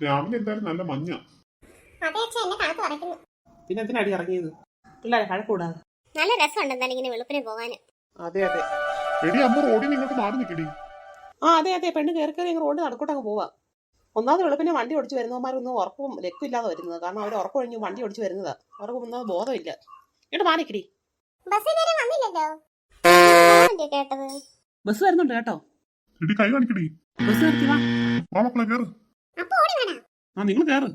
രാവിലെ എന്തായാലും നല്ല മഞ്ഞ. പിന്നെ അടി ഇറങ്ങിയത്? പിള്ളേരെ കഴക്കൂടാതെ നല്ല രസമുണ്ട് എന്തായാലും ഇങ്ങനെ വെളുപ്പിന് പോകാന്. അതെ അതെ. എടി അമ്മ റോഡിൽ ഇങ്ങോട്ട് മാറി നിൽക്കടി. ആ അതെ അതെ. പെണ്ണ് കയറി കയറി റോഡ് നടക്കോട്ട് അങ്ങ് പോവാ. ഒന്നാമത് വെളുപ്പിനെ വണ്ടി ഓടിച്ച് വരുന്നവന്മാരൊന്നും ഉറപ്പും ലക്കില്ലാതെ വരുന്നത്. കാരണം അവർ ഉറപ്പ് ഒഴിഞ്ഞ് വണ്ടി ഓടിച്ച് വരുന്നതാ. അവർക്ക് ഒന്നും ബോധമില്ല. ഇങ്ങോട്ട് മാറിക്കിടി ബസ് വരുന്നുണ്ട് കേട്ടോ. എടി കൈ കാണിക്കടി. ബസ് നിർത്തി വാ. മക്കളെ കയറ് ആ നിങ്ങൾ കയറ്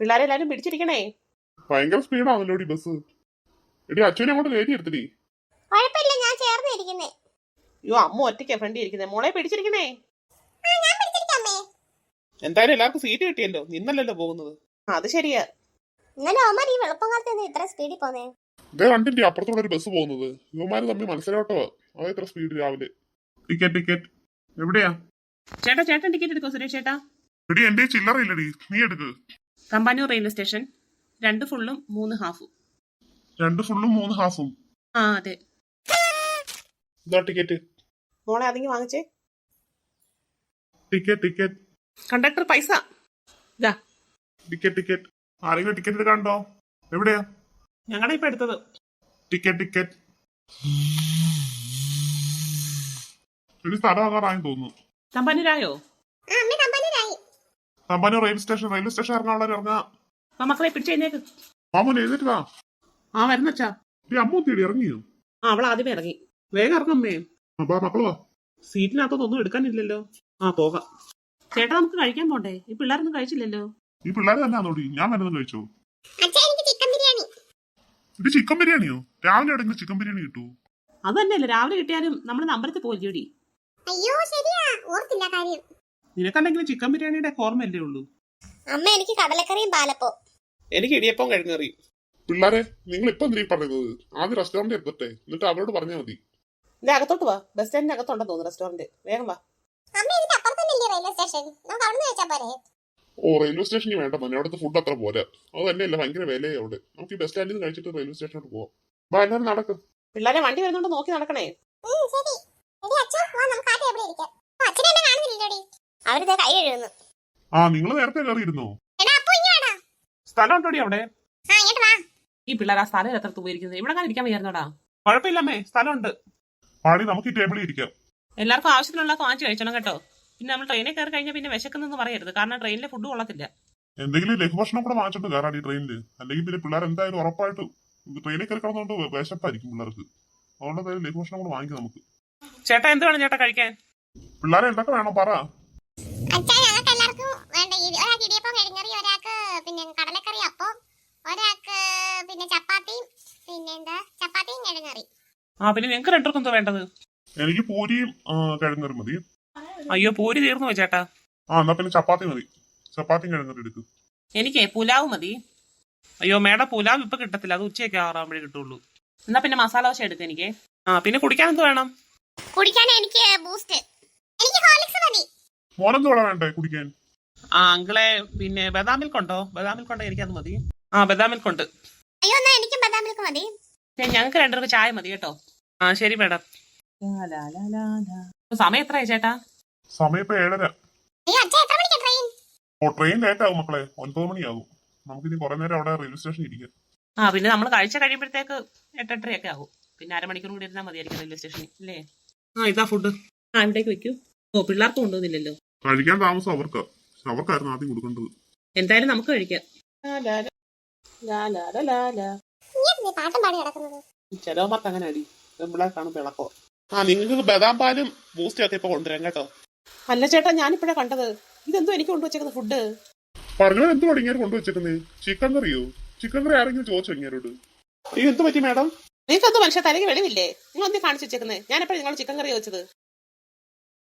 പിള്ളേരെ എല്ലാരും പിടിച്ചിരിക്കണേ. ഭയങ്കര സ്പീഡാണല്ലോ ബസ്. എടി അച്ഛനെ അങ്ങോട്ട് കയറ്റി എടുത്തിടി കുഴപ്പമില്ല ഞാൻ ചേർന്നിരിക്കുന്നേ. അയ്യോ അമ്മ ഒറ്റയ്ക്കാ ഫ്രണ്ട് ഇരിക്കുന്നേ. മോളെ പിടിച്ചിരിക്കണേ. ആ ഞാൻ പിടിച്ചിരിക്കാമേ എന്തായാലും എല്ലാവർക്കും സീറ്റ് കിട്ടിയല്ലോ. നിന്നല്ലല്ലോ പോകുന്നത്. ആ അത് ശരിയാ. ഇന്നലെ അമ്മ ഈ വെളുപ്പം കാലത്ത് ഇത്ര സ്പീഡിൽ പോന്നേ? ഇതേ കണ്ടില്ലേ അപ്പുറത്തൂടെ ഒരു ബസ് പോകുന്നത്. ഇവന്മാര് തമ്മിൽ മനസ്സിലോട്ടോ അത് എത്ര സ്പീഡ് രാവിലെ. ടിക്കറ്റ് ടിക്കറ്റ് എവിടെയാ? ചേട്ടാ ചേട്ടൻ ടിക്കറ്റ് എടുക്കോ സുരേഷ് ചേട്ടാ? എടി എന്റെ ചില്ലറ ഇല്ലടി. നീ എടുക്ക്. തമ്പാനൂർ റെയിൽവേ സ്റ്റേഷൻ രണ്ട് ഫുള്ളും മൂന്ന് ഹാഫും രണ്ട് ഫുള്ളും മൂന്ന് ഹാഫും ആ അതെ. ഇതാ ടിക്കറ്റ് മോളെ അതിങ്ങി വാങ്ങിച്ചേ. ടിക്കറ്റ് ടിക്കറ്റ് കണ്ടക്ടർ പൈസ. ഇതാ. ടിക്കറ്റ് ടിക്കറ്റ് ആരെങ്കിലും ടിക്കറ്റ് എടുക്കാണ്ടോ എവിടെയാ? ഞങ്ങളുടെ ഇപ്പൊ എടുത്തത്. ടിക്കറ്റ് ടിക്കറ്റ് ഒരു സ്ഥലം ആകാറായെന്ന് തോന്നുന്നു. തമ്പാനൂരായോ? ആ അമ്മ കമ്പനിയിലായി Thampanoor railway station railway station ഇറങ്ങാനുള്ളവർ ഇറങ്ങാം. ആ മക്കളെ പിടിച്ചേക്ക് മാമോൻ എഴുതിട്ട് വാ. ആ വരുന്നച്ചാ ഈ അമ്മ ഒത്തിരി ഇറങ്ങിയോ? ആ അവൾ ആദ്യമേ ഇറങ്ങി. വേഗം ഇറങ്ങമ്മേ അപ്പൊ മക്കൾ വാ. സീറ്റിനകത്തൊന്നും എടുക്കാനില്ലല്ലോ. ആ പോകാം. ചേട്ടാ നമുക്ക് കഴിക്കാൻ പോണ്ടേ? ഈ പിള്ളേരൊന്നും കഴിച്ചില്ലല്ലോ. ഈ പിള്ളേർ തന്നെ ആണോടി ഞാൻ വരുന്നത് കഴിച്ചോ അച്ഛൻ എനിക്ക് ചിക്കൻ ബിരിയാണി ഇത് ചിക്കൻ ബിരിയാണിയോ? രാവിലെ എവിടെങ്കിലും ചിക്കൻ ബിരിയാണി കിട്ടൂ അത് തന്നെയല്ലേ രാവിലെ കിട്ടിയാലും നമ്മൾ നമ്പരത്തിൽ പോയില്ലോടി അയ്യോ ശരിയാ. ഓർത്തില്ല കാര്യം. നിനക്കല്ലെങ്കിലും ചിക്കൻ ബിരിയാണിയുടെ ഓർമ്മയല്ലേ ഉള്ളൂ? അമ്മ എനിക്ക് കടലക്കറിയും പാലപ്പോ. എനിക്ക് ഇടിയപ്പം കഴിഞ്ഞറി പിള്ളാരെ നിങ്ങൾ ഇപ്പൊ എന്തിനാ പറയുന്നത് ആദ്യം റെസ്റ്റോറന്റ് എത്തട്ടെ എന്നിട്ട് അവരോട് പറഞ്ഞാൽ മതി. ഇതേ അകത്തോട്ട് വാ. ബസ് സ്റ്റാൻഡിന്റെ അകത്തുണ്ടെന്ന് തോന്നുന്നു റെസ്റ്റോറന്റ് വേഗം വാ. അമ്മ ഇതിന്റെ അപ്പുറത്തല്ലേ റെയിൽവേ സ്റ്റേഷൻ നമുക്ക് അവിടെ നിന്ന് വെച്ചാ പോരെ? ഓ റെയിൽവേ സ്റ്റേഷനിൽ വേണ്ട തന്നെ അവിടുത്തെ ഫുഡ് അത്ര പോരാ. അത് തന്നെയല്ല ഭയങ്കര വിലയാ അവിടെ. നമുക്ക് ഈ ബസ് സ്റ്റാൻഡിൽ നിന്ന് കഴിച്ചിട്ട് റെയിൽവേ സ്റ്റേഷനോട്ട് പോവാം. വാ എല്ലാവരും നടക്കും. പിള്ളേരെ വണ്ടി വരുന്നോണ്ട് നോക്കി നടക്കണേ. ഉം, ശരി. എടി അച്ഛൻ വാ നമുക്ക് ആ നിങ്ങൾ നേരത്തെ കയറിയിരുന്നോ? എടാ അപ്പു ഇങ്ങ് വാടാ. സ്ഥലം ഉണ്ടോടി അവിടെ? ആ ഇങ്ങോട്ട് വാ. ഈ പിള്ളേർ ആ സ്ഥലം എത്ര പോയിരിക്കുന്നത് ഇവിടെ കാണാൻ ഇരിക്കാൻ വയ്യായിരുന്നോടാ? കുഴപ്പമില്ലമ്മേ സ്ഥലമുണ്ട്. പാടി നമുക്ക് ഈ ടേബിളിൽ ഇരിക്കാം. എല്ലാവർക്കും ആവശ്യത്തിനുള്ള വാങ്ങിച്ചു കഴിച്ചണം കേട്ടോ. പിന്നെ നമ്മൾ ട്രെയിനിൽ കയറി കഴിഞ്ഞാൽ പിന്നെ വിശക്കുന്നെന്ന് പറയരുത്. കാരണം ട്രെയിനിലെ ഫുഡ് കൊള്ളത്തില്ല. എന്തെങ്കിലും ലഘുഭക്ഷണം കൂടെ വാങ്ങിച്ചിട്ട് കയറാടി ട്രെയിനിൽ അല്ലെങ്കിൽ പിന്നെ പിള്ളേർ എന്തായാലും ഉറപ്പായിട്ട് ട്രെയിനിൽ കയറി കിടന്നുകൊണ്ട് വിശപ്പായിരിക്കും പിള്ളേർക്ക്. അതുകൊണ്ട് എന്തായാലും ലഘുഭക്ഷണം കൂടെ വാങ്ങിക്കും നമുക്ക്. ചേട്ടാ എന്ത് വേണം ചേട്ടാ കഴിക്കാൻ? പിള്ളേരെ എന്തൊക്കെ വേണം പറ. പിന്നെ കടലക്കറി അപ്പം ഒരാൾക്ക് പിന്നെ ചപ്പാത്തിയും പിന്നെ എന്താ ചപ്പാത്തിയും കിഴങ്ങറി ആ പിന്നെ നിങ്ങൾക്ക് രണ്ടുപേർക്കും എന്തോ വേണ്ടത്? എനിക്ക് പൂരിയും കിഴങ്ങറി മതി. അയ്യോ പൂരി തീർന്നു ചേട്ടാ. ആ എന്നാ പിന്നെ ചപ്പാത്തി മതി. ചപ്പാത്തി കിഴങ്ങറി എടുക്കും. എനിക്ക് പുലാവ് മതി. അയ്യോ മേഡം പുലാവ് ഇപ്പൊ കിട്ടത്തില്ല. അത് ഉച്ചയൊക്കെ ആറാകുമ്പോഴേ കിട്ടുള്ളൂ. എന്നാ പിന്നെ മസാല ദോശ എടുക്കും എനിക്ക്. ആ പിന്നെ കുടിക്കാൻ എന്ത് വേണം? കുടിക്കാൻ എനിക്ക് ബൂസ്റ്റ് എനിക്ക് ഹോർലിക്സ് മതി. മോനെന്ത് വേണ്ടേ കുടിക്കാൻ? ആ അങ്കിളെ പിന്നെ ബദാം മിൽക്ക് ഉണ്ടോ? ബദാം മിൽക്ക് ഉണ്ടോ? എനിക്കത് മതി. ആ ബദാം മിൽക്ക് ഉണ്ട്. അയ്യോ എന്നാ എനിക്കും ബദാം മിൽക്ക് മതി. ഞങ്ങൾക്ക് രണ്ടുപേർക്ക് ചായ മതി കേട്ടോ. ആ ശരി മേഡം. സമയം എത്രയായി ചേട്ടാ? സമയം ഇപ്പൊ ഏഴര എത്ര മണിക്കാ ട്രെയിൻ ഓ ട്രെയിൻ ലേറ്റ് ആകും മക്കളെ. ഒൻപത് മണിയാകും നമുക്കിനി കുറെ നേരം അവിടെ റെയിൽവേ സ്റ്റേഷനിൽ ഇരിക്കാം. ആ പിന്നെ നമ്മൾ കഴിച്ച കഴിയുമ്പോഴത്തേക്ക് എട്ടെട്ടരയൊക്കെ ആകും പിന്നെ അരമണിക്കൂർ കൂടി ഇരുന്നാൽ മതിയായിരിക്കും റെയിൽവേ സ്റ്റേഷനിൽ അല്ലേ ആ ഇതാ ഫുഡ് ആ ഇവിടേക്ക് വെക്കൂ. ഓ പിള്ളേർക്ക് കൊണ്ടുവന്നില്ലല്ലോ. കഴിക്കാൻ താമസം അവർക്ക്. അവർക്കായിരുന്നു ആദ്യം കൊടുക്കേണ്ടത്. എന്തായാലും നമുക്ക് കഴിക്കാം. ചിലവന്മാർക്ക് അങ്ങനെ അടി നമ്മളെ കാണും പിളക്കോ ആ നിങ്ങൾക്ക് ബദാം പാലും ബൂസ്റ്റും ഒക്കെ ഇപ്പൊ കൊണ്ടുവരാം കേട്ടോ. അല്ല ചേട്ടാ ഞാനിപ്പോഴാ കണ്ടത്. ഇതെന്തോ എനിക്ക് കൊണ്ടുവച്ചേക്കുന്ന ഫുഡ് പറഞ്ഞോ എന്ത് ഇങ്ങനെ കൊണ്ടുവച്ചിരുന്നേ ചിക്കൻ കറിയോ? ചിക്കൻ കറി ആരെങ്കിലും ചോദിച്ചോ ഇങ്ങനോട് അയ്യോ എന്ത് പറ്റി മാഡം? നിങ്ങൾക്ക് എന്തോ മനുഷ്യ തലയ്ക്ക് വെളിവില്ലേ? നിങ്ങൾ എന്ത് കാണിച്ചു വെച്ചേക്കുന്നത് ഞാൻ എപ്പോഴും നിങ്ങൾ ചിക്കൻ കറി വെച്ചത്